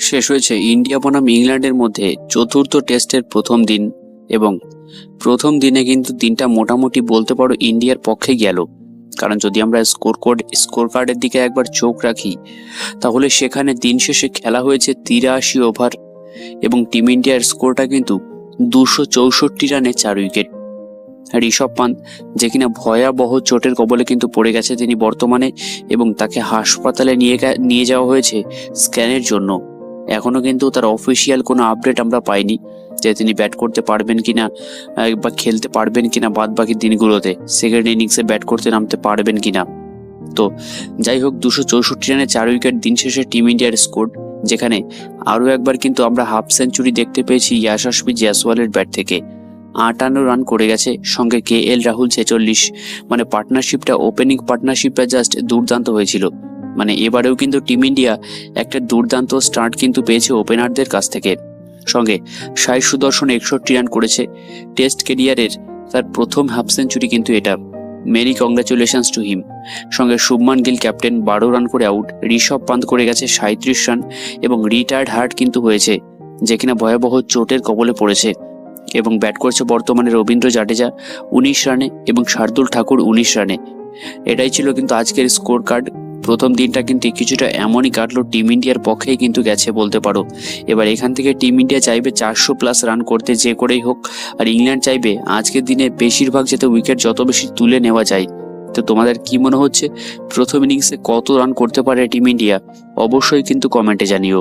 শেষ হয়েছে ইন্ডিয়া বনাম ইংল্যান্ডের মধ্যে চতুর্থ টেস্টের প্রথম দিন এবং প্রথম দিনে কিন্তু দিনটা মোটামুটি বলতে পারো ইন্ডিয়ার পক্ষে গেল। কারণ যদি আমরা স্কোর কোড, স্কোর কার্ডের দিকে একবার চোখ রাখি, তাহলে সেখানে দিন শেষে খেলা হয়েছে তিরাশি ওভার এবং টিম ইন্ডিয়ার স্কোরটা কিন্তু দুশো চৌষট্টি রানে চার উইকেট। ঋষভ পান্ত, যে কিনা ভয়াবহ চোটের কবলে কিন্তু পড়ে গেছে তিনি বর্তমানে এবং তাকে হাসপাতালে নিয়ে নিয়ে যাওয়া হয়েছে স্ক্যানের জন্য। এখনও কিন্তু তার অফিসিয়াল কোনো আপডেট আমরা পাইনি যে তিনি ব্যাট করতে পারবেন কিনা আহ, বা খেলতে পারবেন কিনা বাদ বাকি দিনগুলোতে সেকেন্ড ইনিংসে ব্যাট করতে নামতে পারবেন কিনা। তো যাই হোক দুশো চৌষট্টি রানে চার উইকেট দিন শেষে টিম ইন্ডিয়ার স্কোর যেখানে আরও একবার কিন্তু আমরা হাফ সেঞ্চুরি দেখতে পেয়েছি ইয়াশাসপি জয়সওয়ালের ব্যাট থেকে। আটান্ন রান করে গেছে সঙ্গে কে এল রাহুল ছেচল্লিশ। মানে পার্টনারশিপটা ওপেনিং পার্টনারশিপটা জাস্ট দুর্দান্ত হয়েছিল। মানে এবারেও কিন্তু টিম ইন্ডিয়া একটা দুর্দান্ত স্টার্ট কিন্তু পেয়েছে ওপেনারদের কাছ থেকে। সঙ্গে সাই সুদর্শন একষট্টি রান করেছে, টেস্ট কেরিয়ারের তার প্রথম হাফ সেঞ্চুরি কিন্তু এটা। Merry congratulations to him. সঙ্গে শুভমান গিল ক্যাপ্টেন, বারো রান করে আউট। ঋষভ পান্ত করে গেছে সাঁত্রিশ রান এবং রিটায়ার্ড হার্ট কিন্তু হয়েছে, যে কিনা ভয়াবহ চোটের কবলে পড়েছে। এবং ব্যাট করছে বর্তমানে রবীন্দ্র জাডেজা উনিশ রানে এবং শার্দুল ঠাকুর উনিশ রানে। এটাই ছিল কিন্তু আজকের স্কোর কার্ড প্রথম দিনটা কিন্তু কিছুটা এমনই কাটলো, টিম ইন্ডিয়ার পক্ষেই কিন্তু গেছে বলতে পারো। এবার এখান থেকে টিম ইন্ডিয়া চাইবে চারশো প্লাস রান করতে, যে করেই হোক। আর ইংল্যান্ড চাইবে আজকের দিনে বেশিরভাগ যাতে উইকেট যত বেশি তুলে নেওয়া যায়। তো তোমাদের কি মনে হচ্ছে? প্রথম ইনিংসে কত রান করতে পারে টিম ইন্ডিয়া? অবশ্যই কিন্তু কমেন্টে জানিও।